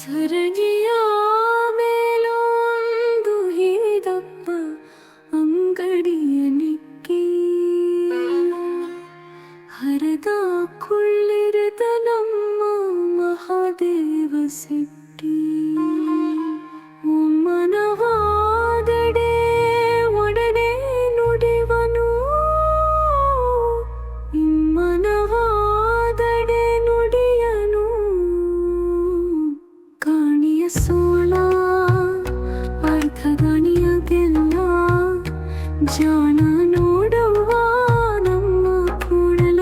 झर गया ಮೇಲೊಂದು ಹಿದಪ್ಪ ಅಂಗಡಿಯನಿಕ್ಕಿ ಹರದ ಕುಳ್ಳಿರದ ನಮ್ಮ ಮಹಾದೇವ ಸಿಟ್ಟಿ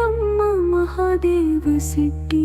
ನಮ್ಮ ಮಹಾದೇವ ಸಿಟ್ಟಿ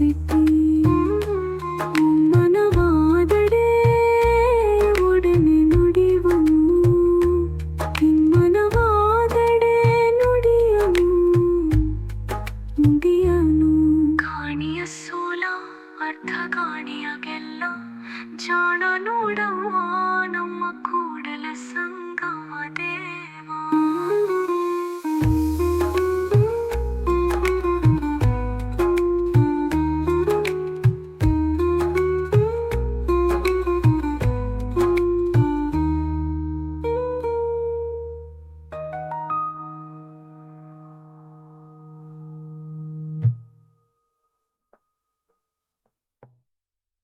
ஆசைக்கு மனவாதடே உடனே நொடிவம்மு மனவாதடே நொடியம்மு ಮುಗಿಯನು ಕಾಣಿಯ ಸೋಲ ಅರ್ಥ ಕಾಣಿಯಗೆಲ್ಲ ಜಾಣ ನೋಡವಾನೋ